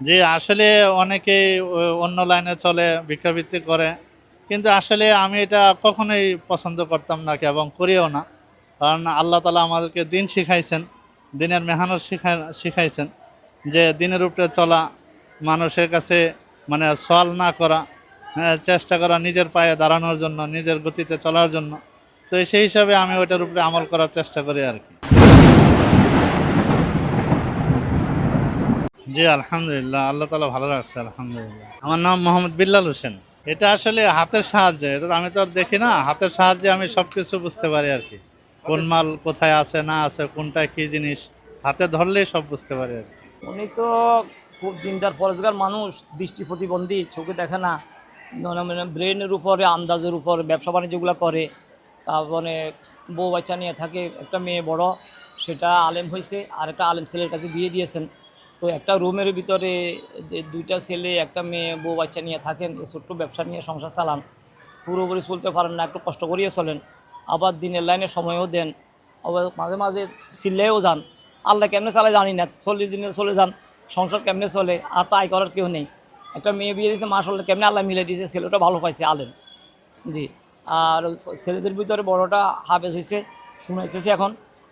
জি আসলে অনেকেই অন্য লাইনে চলে ভিক্ষাবৃত্তি করে। কিন্তু আসলে আমি এটা কখনোই পছন্দ করতাম না এবং করিও না। কারণ আল্লাহ তালা আমাদেরকে দিন শিখাইছেন দিনের মেহনত শিখাই শিখাইছেন যে দিনের উপরে চলা মানুষের কাছে মানে সওয়াল না করা হ্যাঁ, চেষ্টা করা নিজের পায়ে দাঁড়ানোর জন্য নিজের গতিতে চলার জন্য। তো সেই হিসাবে আমি ওইটার উপরে আমল করার চেষ্টা করি আর কি। জি আলহামদুলিল্লাহ। আল্লাহ তালা ভালো রাখছে আলহামদুলিল্লাহ। আমার নাম মোহাম্মদ বিল্লাল হোসেন। এটা আসলে হাতের সাহায্যে এটা আমি তো আর দেখি না। হাতের সাহায্যে আমি সব কিছু বুঝতে পারি আর কি। কোন মাল কোথায় আছে না আছে কোনটা কি জিনিস হাতে ধরলেই সব বুঝতে পারি আর কি। উনি তো খুব দিনদার পরেজগার মানুষ দৃষ্টি প্রতিবন্ধী চোখে দেখে না। মানে ব্রেনের উপরে আন্দাজের উপর ব্যবসা বাণিজ্যগুলো করে। তারপরে বউ বাচ্চা নিয়ে থাকে একটা মেয়ে বড় সেটা আলেম হয়েছে আর একটা আলেম ছেলের কাছে বিয়ে দিয়েছেন। একটা রুমের ভিতরে দুইটা ছেলে, একটা মেয়ে, বউ, বাচ্চা নিয়ে থাকেন ছোট্ট ব্যবসা নিয়ে সংসার চালান, পুরোপুরি চলতে পারেন না, একটু কষ্ট করিয়ে চলেন, আবার দিনের লাইনে সময়ও দেন, আবার মাঝে মাঝে চিল্লেও যান, আল্লাহ কেমনে চালে জানি না, চল্লিশ দিনে চলে যান, সংসার কেমনে চলে, আর তো আয় করার কেউ নেই। একটা মেয়ে বিয়ে দিয়েছে মাসাল্লাহ কেমনে আল্লাহ মিলে দিয়েছে, ছেলেটা ভালো পাইছে, আলেম। জি, আর ছেলেদের ভিতরে বড়টা হাফেজ হয়েছে শুনাইতেছে এখন,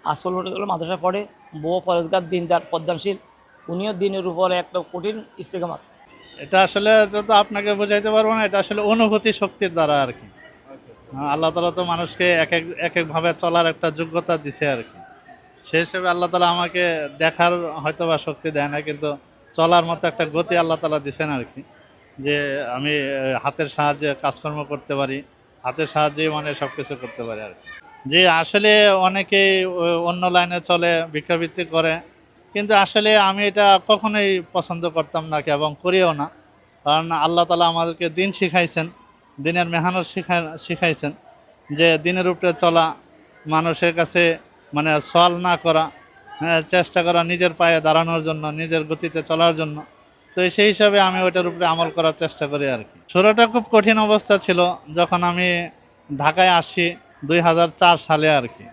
আর ষোলোটা মাদ্রাসা পড়ে, বউ ফরজগার, দিনদার, পদ্মানশীল উনিও দিনের উপরে একটা কঠিন ইস্তেকামাত। এটা আসলে তো আপনাকে বোঝাইতে পারব না এটা আসলে অনুভূতি শক্তির দ্বারা আর কি। হ্যাঁ, আল্লাহ তালা তো মানুষকে এক এক এক একভাবে চলার একটা যোগ্যতা দিছে আর কি। সেই হিসেবে আল্লাহ তালা আমাকে দেখার হয়তো বা শক্তি দেয় না কিন্তু চলার মতো একটা গতি আল্লাহ তালা দিছেন আর কি। যে আমি হাতের সাহায্যে কাজকর্ম করতে পারি হাতের সাহায্যেই মানে সব কিছু করতে পারি আর কি। যে আসলে অনেকেই অন্য লাইনে চলে ভিক্ষাবৃত্তি করে কিন্তু আসলে আমি এটা কখনোই পছন্দ করতাম না এবং করিও না। কারণ আল্লাহ তালা আমাদেরকে দিন শিখাইছেন দিনের মেহানত শিখাই শিখাইছেন যে দিনের উপরে চলা মানুষের কাছে মানে সওয়াল না করা হ্যাঁ, চেষ্টা করা নিজের পায়ে দাঁড়ানোর জন্য নিজের গতিতে চলার জন্য। তো সেই হিসাবে আমি ওইটার উপরে আমল করার চেষ্টা করি আর কি। শুরুটা খুব কঠিন অবস্থা ছিল যখন আমি ঢাকায় আসি দুই হাজার চার সালে আর কি।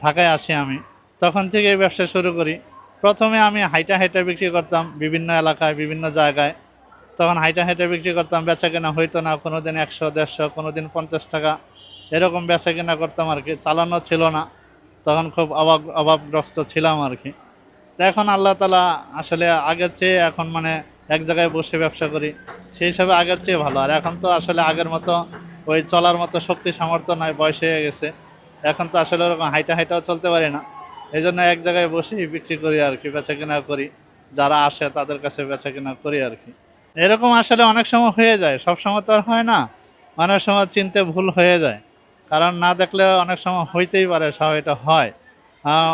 ঢাকায় আসি আমি। তখন থেকে ব্যবসা শুরু করি। প্রথমে আমি হাইটা হাইটা বিক্রি করতাম বিভিন্ন এলাকায়, বিভিন্ন জায়গায়। তখন হাইটা হাইটা বিক্রি করতাম বেচা কেনা হইতো না কোনো দিন একশো, দেড়শো কোনো দিন পঞ্চাশ টাকা। এরকম বেচা কেনা করতাম আর কি, চালানো ছিল না। তখন খুব অভাব, অভাবগ্রস্ত ছিলাম আর কি। তো এখন আল্লাহ তালা আসলে আগের চেয়ে এখন মানে এক জায়গায় বসে ব্যবসা করি, সেই হিসাবে আগের চেয়ে ভালো। আর এখন তো আসলে আগের মতো ওই চলার মতো শক্তি সামর্থ্য নয় বয়স হয়ে গেছে। এখন তো আসলে ওরকম হাইটা হাইটাও চলতে পারি না। এই জন্য এক জায়গায় বসেই বিক্রি করি আর কি বেচা কেনা করি। যারা আসে তাদের কাছে বেচা কেনা করি আর কি। এরকম আসলে অনেক সময় হয়ে যায়, সব সময় তো আর হয় না। অনেক সময় চিনতে ভুল হয়ে যায়। কারণ না দেখলে অনেক সময় হইতেই পারে সব এটা হয়।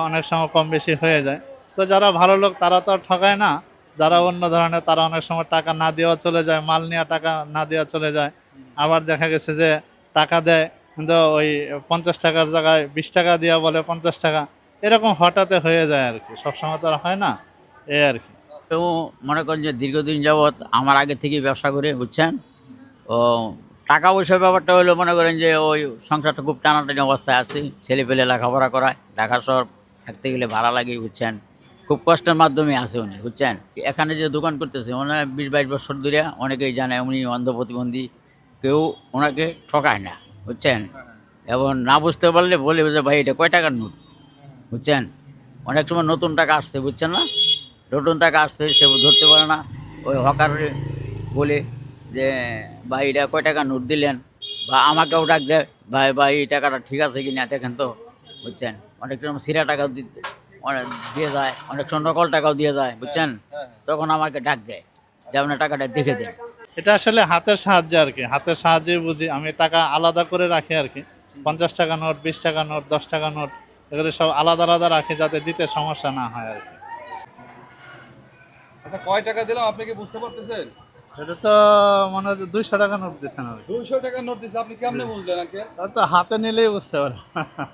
অনেক সময় কম বেশি হয়ে যায়। তো যারা ভালো লোক তারা তো ঠকায় না। যারা অন্য ধরনের তারা অনেক সময় টাকা না দেওয়া চলে যায়, মাল নেওয়া টাকা না দেওয়া চলে যায়। আবার দেখা গেছে যে টাকা দেয়, কিন্তু ওই পঞ্চাশ টাকার জায়গায় বিশ টাকা দেওয়া বলে পঞ্চাশ টাকা। এরকম হঠাৎ হয়ে যায় আর কি। সবসময় তো আর হয় না এই আর কি। তো মনে করেন যে দীর্ঘদিন যাবৎ আমার আগে থেকে ব্যবসা করে, বুঝছেন? ও টাকা পয়সার ব্যাপারটা হলো মনে করেন যে ওই সংসারটা খুব টানাটানি অবস্থায় আছে ছেলে পেলে লেখাপড়া করায়, ঢাকা শহর থাকতে গেলে ভাড়া লাগে, বুঝছেন? খুব কষ্টের মাধ্যমে আছে উনি, বুঝছেন? এখানে যে দোকান করতেছে ওনার বিশ বাইশ বছর ধরে অনেকেই জানে উনি অন্ধ প্রতিবন্ধী, কেউ ওনাকে ঠকায় না, বুঝছেন? এবং না বুঝতে পারলে বলে যে ভাই, এটা কয় টাকার নোট? বুঝছেন? অনেক সময় নতুন টাকা আসছে, বুঝছেন না? নতুন টাকা আসছে, সে ধরতে পারে না। ওই হকার বলে যে, ভাই, এটা কয় টাকা নোট দিলেন? বা, আমাকেও ডাক দেয় ভাই ভাই, এই টাকাটা ঠিক আছে কি না দেখেন তো। বুঝছেন? অনেক সময় সিরা টাকাও দিতে অনেক দিয়ে যায়, অনেক সময় নকল টাকাও দিয়ে যায়, বুঝছেন? তখন আমাকে ডাক দেয়, যে আপনার টাকাটা দেখে দেন। এটা আসলে হাতের সাহায্যে আর কি। হাতের সাহায্যে বুঝি আমি টাকা আলাদা করে রাখি আর কি। পঞ্চাশ টাকা নোট, বিশ টাকা নোট, দশ টাকা নোট এগুলো সব আলাদা আলাদা রাখি যাতে দিতে সমস্যা না হয় আর কি। আচ্ছা কয় টাকা দিলাম? আপনি কি বুঝতে পারতেছেন? এটা তো মনে হচ্ছে দুইশো টাকা নোট দিচ্ছেন আর দুইশো টাকার নোট দিচ্ছে আপনি কেমনে বুঝলেন আঙ্কেল? তো হাতে নিলেই বুঝতে পারে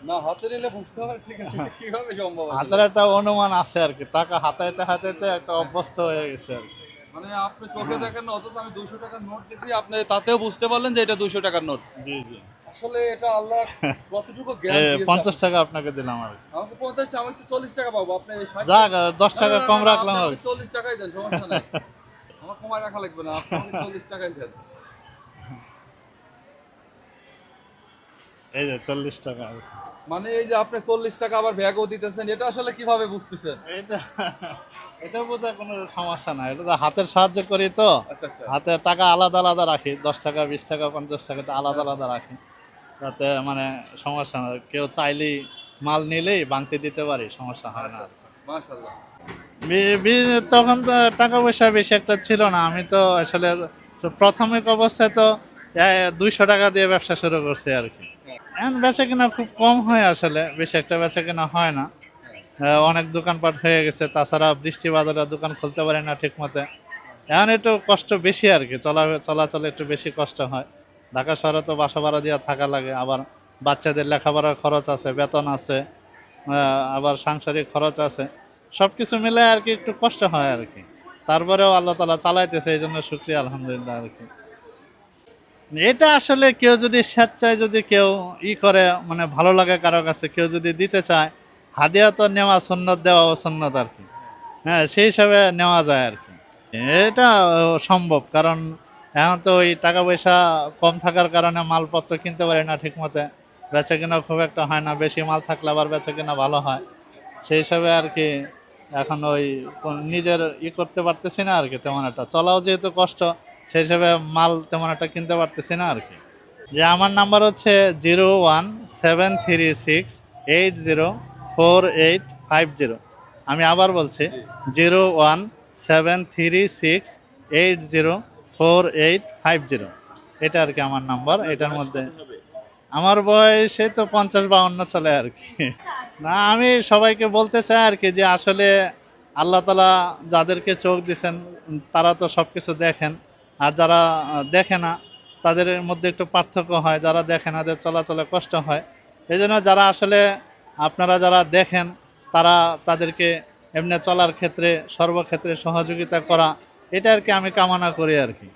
না হাতে নিলে বুঝতে হবে ঠিক আছে কীভাবে সম্ভব হাতের একটা অনুমান আছে আর কি টাকা হাতাইতে হাতাইতে একটা অভ্যস্ত হয়ে গেছে আর কি। মানে আপনি চোখে দেখেন না অথচ আমি দুইশো টাকার নোট দিছি আপনি তাতেও বুঝতে পারলেন যে এটা দুইশো টাকার নোট জি জি। আসলে এটা আল্লাহ কতটুকু পঞ্চাশ টাকা আপনাকে দিলাম আর। আমাকে পঞ্চাশ টাকা আমি তো চল্লিশ টাকা পাবো আপনি যাক দশ টাকা কম রাখলাম চল্লিশ টাকাই দেন সমস্যা নাই। কমায় রাখা লাগবে না আপনি চল্লিশ টাকাই দেন। এই যে চল্লিশ টাকা। মানে এই যে আপনি চল্লিশ টাকা আবার ব্যাগও দিতেছেন এটা আসলে কীভাবে বুঝতেছেন? এটা এটা বোঝা কোনো সমস্যা না এটা তো হাতের সাহায্য করি তো। আচ্ছা আচ্ছা। হাতে টাকা আলাদা আলাদা রাখি। দশ টাকা বিশ টাকা পঞ্চাশ টাকা তো আলাদা আলাদা রাখি। তাতে মানে সমস্যা না কেউ চাইলেই মাল নিলেই বাংতে দিতে পারি সমস্যা হয় না। বি- তখন তো টাকা পয়সা বেশি একটা ছিল না। আমি তো আসলে প্রাথমিক অবস্থায় তো দুইশো টাকা দিয়ে ব্যবসা শুরু করছি আর কি। এখন বেচা কিনা খুব কম হয় আসলে, বেশি একটা বেচা কিনা হয় না। অনেক দোকানপাট হয়ে গেছে, তাছাড়া বৃষ্টি বাদলে দোকান খুলতে পারে না ঠিক মতো এখন একটু কষ্ট বেশি আর কি, চলা, চলাচলে একটু বেশি কষ্ট হয়। ঢাকা শহরে তো বাসা ভাড়া দিয়ে থাকা লাগে, আবার বাচ্চাদের লেখাপড়ার খরচ আছে, বেতন আছে আবার সাংসারিক খরচ আছে। সব কিছু মিলে আর কি একটু কষ্ট হয় আর কি। তারপরেও আল্লাহ তালা চালাইতেছে, এই জন্য শুক্রিয়া, আলহামদুলিল্লাহ আর কি। এটা আসলে কেউ যদি স্বেচ্ছায় যদি কেউ ই করে মানে ভালো লাগে কারও কাছে, কেউ যদি দিতে চায়, হাদিয়া তো নেওয়া সুন্নত দেওয়া সুন্নত আর কি। হ্যাঁ সেই হিসাবে নেওয়া যায় আর কি। এটা সম্ভব, কারণ এখন তো ওই টাকা পয়সা কম থাকার কারণে মালপত্র কিনতে পারি না ঠিক মতে বেচা কিনা খুব একটা হয় না, বেশি মাল থাকলে আবার বেচা কিনা ভালো হয়। সেই হিসাবে আর কি এখন ওই নিজের ই করতে পারতেছি না আর কি, তেমন একটা। চলাও যেহেতু কষ্ট সেই হিসাবে মাল তেমন একটা কিনতে পারতেছি না আর কি যে আমার নাম্বার হচ্ছে zero one seven three six eight zero four eight five zero. আমি আবার বলছি, zero one seven three six eight zero four eight five zero. এটা আর কি আমার নাম্বার, এটার মধ্যে আমার বয়স এই তো পঞ্চাশ বাউন্ন চলে আর কি না, আমি সবাইকে বলতে চাই আর কি যে আসলে আল্লাহ তালা যাদেরকে চোখ দিছেন, তারা তো সব কিছু দেখেন। আর যারা দেখে না, তাদের মধ্যে একটু পার্থক্য হয়। যারা দেখে না, তাদের চলাচলে কষ্ট হয়। এই জন্য যারা আসলে, আপনারা যারা দেখেন, তারা তাদেরকে এমনি চলার ক্ষেত্রে, সর্বক্ষেত্রে সহযোগিতা করা, এটা আর কি আমি কামনা করি আর কি।